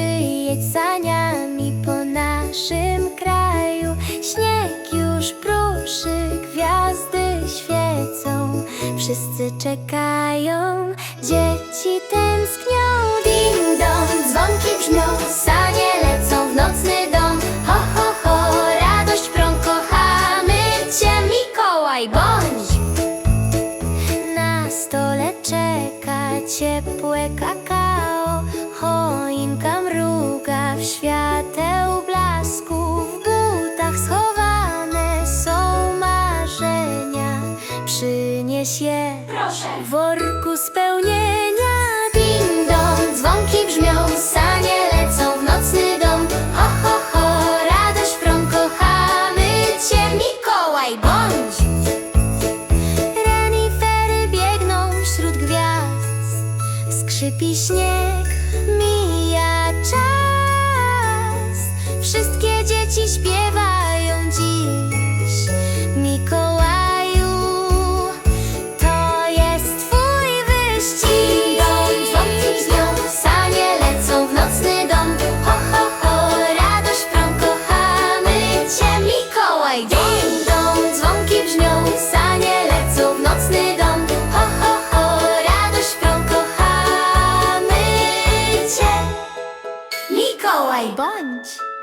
jedź saniami po naszym kraju. Śnieg już pruszy, gwiazdy świecą. Wszyscy czekają, dzieci tęsknią. Ding dong, dzwonki brzmią, sanie lecą w nocny dom. Ho, ho, ho, radość prą, kochamy Cię, Mikołaj, bądź! Na stole czeka ciepłe kakao mruga w świateł blasku W butach schowane są marzenia Przynieś je Proszę. w worku spełnienia Ding dong, dzwonki brzmią, sanie lecą w nocny dom Ho, ho, ho, radość prą, kochamy Cię, Mikołaj, bądź! Renifery biegną wśród gwiazd Skrzypi śnieg, Wszystkie dzieci śpiewają dziś. Mikołaju, to jest twój wyścig. Dzwonki brzmią, sanie lecą w nocny dom. Ho, ho, ho, radość prą, kochamy Cię, Mikołaj. Ding dzwonki brzmią, sanie lecą w nocny dom. Ho, ho, ho, radość prą, kochamy Cię Mikołaj. Bądź!